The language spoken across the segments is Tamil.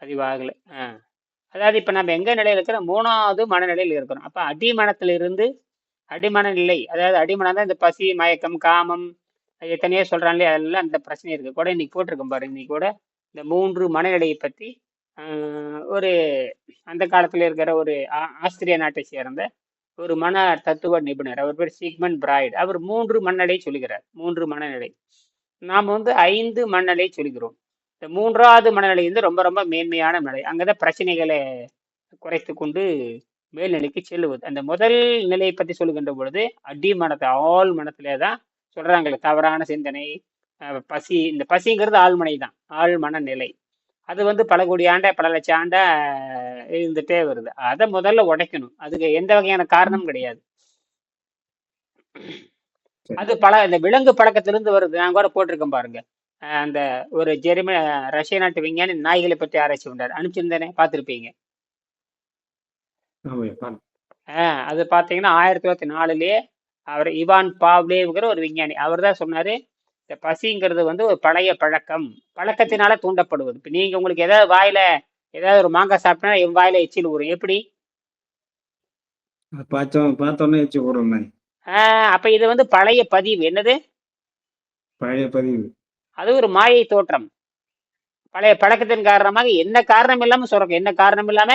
பதிவாகலை. ஆ. அதாவது இப்போ நம்ம எங்கே நிலையில் இருக்கிறோம்? மூணாவது மனநிலையில் இருக்கிறோம். அப்போ அடிமனத்திலிருந்து அடிமன நிலை அதாவது அடிமனம் தான் இந்த பசி மயக்கம் காமம் எத்தனையோ சொல்கிறாங்களே அதெல்லாம் அந்த பிரச்சனை இருக்குது கூட இன்னைக்கு போட்டிருக்கோம் பாரு இன்னைக்கு கூட இந்த மூன்று மனநிலையை பற்றி ஒரு அந்த காலத்தில் இருக்கிற ஒரு ஆ- ஆஸ்திரிய நாட்டை சேர்ந்த ஒரு மன தத்துவ நிபுணர். அவர் பேர் சீக்மன் பிராய்டு. அவர் மூன்று மனநிலை சொல்கிறார் மூன்று மனநிலை. நாம் வந்து ஐந்து மனநிலை சொல்கிறோம். இந்த மூன்றாவது மனநிலை வந்து ரொம்ப ரொம்ப மேன்மையான நிலை அங்கதான் பிரச்சனைகளை குறைத்து கொண்டு மேல்நிலைக்கு செல்லுவது. அந்த முதல் நிலையை பற்றி சொல்லுகின்ற பொழுது அடி மனத்தை ஆள் மனத்திலே தான் சொல்றாங்களே தவறான சிந்தனை பசி இந்த பசிங்கிறது ஆழ்மனை தான் ஆழ்மன நிலை அது வந்து பல கோடி ஆண்ட பல லட்சம் ஆண்ட இருந்துட்டே வருது. அதை முதல்ல உடைக்கணும். அதுக்கு எந்த வகையான காரணம் கிடையாது. அது பல இந்த விலங்கு பழக்கத்திலிருந்து வருது. நான் கூட போட்டிருக்கேன் பாருங்க. அந்த ஒரு ஜெர்ம ரஷ்ய நாட்டு விஞ்ஞானி நாய்களை பற்றி ஆராய்ச்சி பண்றாரு. அனுப்பிச்சிருந்தேனே பார்த்துருப்பீங்க. ஆஹ் அது பார்த்தீங்கன்னா ஆயிரத்தி தொள்ளாயிரத்தி நாலுலயே அவர் இவான் பாவ்லேவுங்கிற ஒரு விஞ்ஞானி. அவர் தான் சொன்னாரு இந்த பசிங்கிறது வந்து ஒரு பழைய பழக்கம். பழக்கத்தினால தூண்டப்படுவது. இப்போ நீங்க உங்களுக்கு ஏதாவது வாயில ஏதாவது ஒரு மாங்காய் சாப்பிட்டா என் வாயில எச்சில் ஊறும். எப்படி? பார்த்தோன்னே ஆஹ் அப்ப இது வந்து பழைய பதிவு. என்னது? பழைய பதிவு. அது ஒரு மாயை தோற்றம். பழைய பழக்கத்தின் காரணமாக என்ன காரணம் இல்லாம சுரக்கும்? என்ன காரணம் இல்லாம?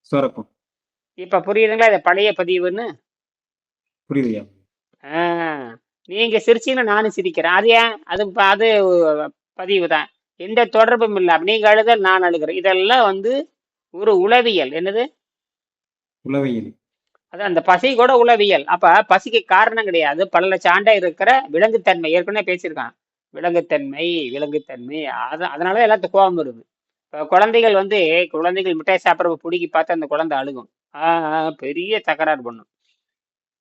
சுரக்கும். இப்ப புரியுதுங்களா? இது பழைய பதிவுன்னு. புரியுதுயா? ஆஹ் நீங்க சிரிச்சீங்கன்னா நானும் சிரிக்கிறேன். அது ஏன்? அது அது பதிவு தான் எந்த தொடர்பும் இல்லை நீங்க அழுதல் நான் அழுகிறேன். இதெல்லாம் வந்து ஒரு உளவியல். என்னது? உளவியல். அது அந்த பசி கூட உளவியல். அப்ப பசிக்கு காரணம் கிடையாது. பல லட்சம் ஆண்டா இருக்கிற விலங்குத்தன்மை. ஏற்கனவே பேசியிருக்கான். விலங்குத்தன்மை விலங்குத்தன்மை அது அதனால எல்லாத்துக்கும் கோபம் வருது. இப்போ குழந்தைகள் வந்து குழந்தைகள் மிட்டாய் சாப்பிட்றப்ப பிடிக்கி பார்த்து அந்த குழந்தை அழுகும். பெரிய தகராறு பண்ணும்.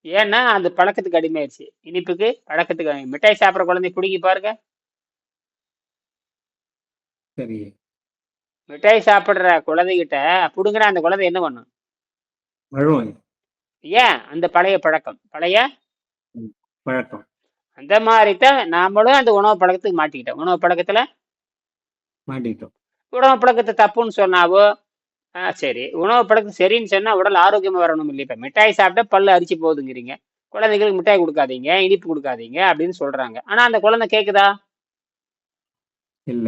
ஏன்னா அந்த பழக்கத்துக்கு அடிமையாயிருச்சு இனிப்புக்கு பழக்கத்துக்கு. மிட்டாய் சாப்பிட்ற குழந்தை பிடிக்கி பாருங்க. சரி. மிட்டாய் சாப்பிட்ற குழந்தைகிட்ட பிடுங்கினா அந்த குழந்தை என்ன பண்ணும்? ஏன்? அந்த பழைய பழக்கம். பழைய? பழக்கம். அந்த மாதிரி தான் நாமளும் அந்த உணவு பழக்கத்துக்கு மாட்டிக்கிட்டோம். உணவு பழக்கத்துல மாட்டிக்கிட்டோம். உணவு பழக்கத்தை தப்புன்னு சொன்னாவோ ஆ சரி. உணவு பழக்கம் சரின்னு சொன்னா உடல் ஆரோக்கியமா வரணும் இல்லை இப்ப மிட்டாய் சாப்பிட்டா பல்லு அரிச்சு போகுதுங்கிறீங்க. குழந்தைகளுக்கு மிட்டாய் கொடுக்காதீங்க இனிப்பு கொடுக்காதீங்க அப்படின்னு சொல்றாங்க. ஆனா அந்த குழந்தை கேக்குதா? இல்ல.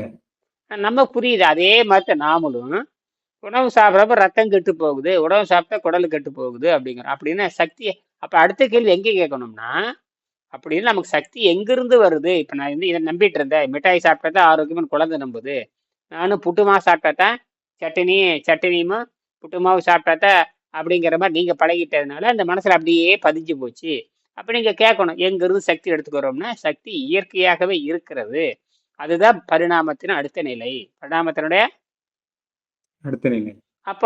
நம்ம புரியுது. அதே மாதிரி நாமளும். உணவு சாப்பிட்றப்ப ரத்தம் கெட்டு போகுது. உணவு சாப்பிட்டா குடல் கெட்டு போகுது அப்படிங்கிறோம் அப்படின்னு சக்தி அப்ப அடுத்த கேள்வி எங்க கேட்கணும்னா அப்படின்னு நமக்கு சக்தி எங்கிருந்து வருது? இப்ப நான் வந்து இதை நம்பிட்டு இருந்தேன். மிட்டாய் சாப்பிட்டா தான் ஆரோக்கியம்னு குழந்தை நம்புது. நானும் புட்டுமா சாப்பிட்டா தான் சட்டினி சட்டினியும் புட்டுமாவும் சாப்பிட்டா தான் அப்படிங்கிற மாதிரி நீங்க பழகிட்டதுனால அந்த மனசுல அப்படியே பதிஞ்சு போச்சு. அப்ப நீங்க கேட்கணும் எங்கிருந்து சக்தி எடுத்துக்கிறோம்னா சக்தி இயற்கையாகவே இருக்கிறது. அதுதான் பரிணாமத்தின் அடுத்த நிலை. பரிணாமத்தினுடைய அடுத்த நிலை. அப்ப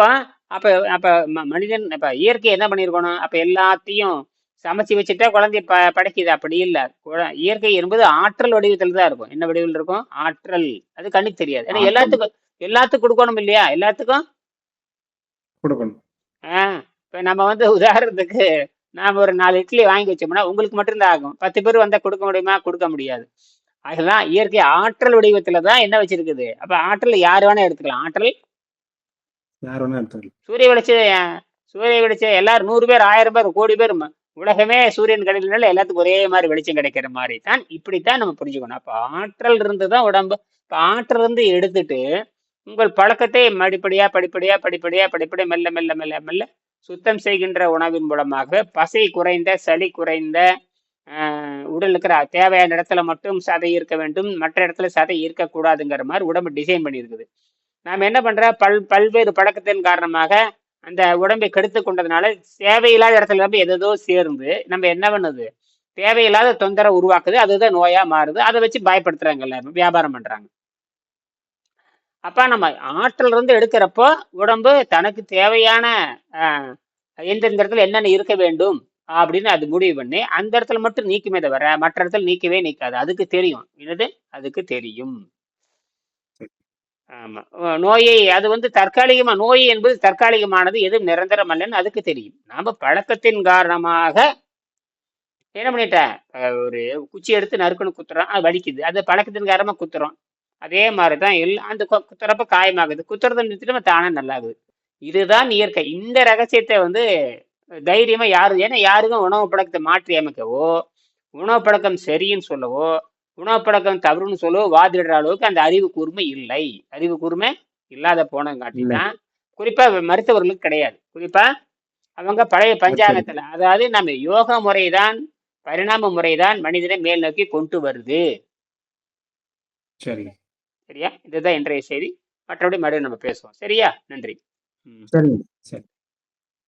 அப்ப அப்ப மனிதன் அப்ப இயற்கை என்ன பண்ணியிருக்கணும்? அப்ப எல்லாத்தையும் சமைச்சு வச்சுட்டா குழந்தைய ப படைக்குது. அப்படி இல்ல. இயற்கை என்பது ஆற்றல் வடிவத்தில் தான் இருக்கும். என்ன வடிவில் இருக்கும்? ஆற்றல். அது கண்ணுக்கு தெரியாது. ஏன்னா எல்லாத்துக்கும் எல்லாத்துக்கும் கொடுக்கணும் இல்லையா? எல்லாத்துக்கும்? கொடுக்கணும். ஆஹ் இப்ப நம்ம வந்து உதாரணத்துக்கு நாம ஒரு நாலு இட்லி வாங்கி வச்சோம்னா உங்களுக்கு மட்டும்தான் ஆகும். பத்து பேர் வந்தா கொடுக்க முடியுமா? கொடுக்க முடியாது. அதெல்லாம் இயற்கை ஆற்றல் வடிவத்துல தான் என்ன வச்சிருக்குது? அப்ப ஆற்றல் யார் வேணா எடுத்துக்கலாம். ஆற்றல்? யார் வேணா எடுத்துக்கலாம். சூரிய வெளிச்சம் சூரிய வெளிச்சம் எல்லாரும் நூறு பேர் ஆயிரம் பேர் கோடி பேர் உலகமே சூரியன் கிடைக்கலனால எல்லாத்துக்கும் ஒரே மாதிரி வெளிச்சம் கிடைக்கிற மாதிரி தான் இப்படித்தான் நம்ம புரிஞ்சுக்கணும். அப்போ ஆற்றல் இருந்து தான் உடம்பு. இப்போ ஆற்றல் இருந்து எடுத்துட்டு உங்கள் பழக்கத்தை படிப்படியா படிப்படியா படிப்படியா படிப்படியா மெல்ல மெல்ல மெல்ல மெல்ல சுத்தம் செய்கின்ற உணவின் மூலமாக பசை குறைந்த சளி குறைந்த உடல் இருக்கிற தேவையான இடத்துல மட்டும் சதை இருக்க வேண்டும். மற்ற இடத்துல சதை இருக்கக்கூடாதுங்கிற மாதிரி உடம்பு டிசைன் பண்ணியிருக்குது. நாம் என்ன பண்ற பல் பல்வேறு பழக்கத்தின் காரணமாக அந்த உடம்பை கெடுத்து கொண்டதுனால தேவையில்லாத இடத்துல நம்ம எதோ சேர்ந்து நம்ம என்ன பண்ணுது? தேவையில்லாத தொந்தரவு உருவாக்குது. அதுதான் நோயா மாறுது. அதை வச்சு பயப்படுத்துறாங்க எல்லாரும். வியாபாரம் பண்றாங்க. அப்ப நம்ம ஆற்றல் இருந்து எடுக்கிறப்போ உடம்பு தனக்கு தேவையான ஆஹ், எந்தெந்த இடத்துல என்னென்ன இருக்க வேண்டும் அப்படின்னு அது முடிவு பண்ணி அந்த இடத்துல மட்டும் நீக்குமே தவிர மற்ற இடத்துல நீக்கவே நீக்காது. அதுக்கு தெரியும். என்னது? அதுக்கு தெரியும். ஆமா. நோயை அது வந்து தற்காலிகமா நோய் என்பது தற்காலிகமானது எதுவும் நிரந்தரம் அல்லன்னு அதுக்கு தெரியும். நாம பழக்கத்தின் காரணமாக என்ன பண்ணிட்டேன் ஒரு குச்சி எடுத்து நறுக்குன்னு குத்துறோம் அது வலிக்குது. அது பழக்கத்தின் காரணமா குத்துறோம். அதே மாதிரி தான் அந்த கு- குத்துறப்ப காயமாகுது. குத்துறத நிறுத்திட்டு தானே நல்லாகுது. இதுதான் இயற்கை. இந்த ரகசியத்தை வந்து தைரியமா யாரு ஏன்னா யாருக்கும் உணவு பழக்கத்தை மாற்றி அமைக்கவோ உணவு பழக்கம் சரின்னு சொல்லவோ உணவு பழக்கம் தவறுன்னு சொல்லவோ வாதிடுற அளவுக்கு அந்த அறிவு கூர்மை இல்லை. அறிவு கூர்மை இல்லாத போனங்காட்டி இல்லை. தான் குறிப்பா மருத்துவர்களுக்கு கிடையாது. குறிப்பா அவங்க பழைய பஞ்சாங்கத்துல அதாவது நம்ம யோக முறைதான் பரிணாம முறைதான் மனிதனை மேல் நோக்கி கொண்டு வருது. சரி. சரியா? இதுதான் இன்றைய செய்தி. மற்றபடி மறுபடியும் நம்ம பேசுவோம். சரியா? நன்றி. சரிங்க. சரி.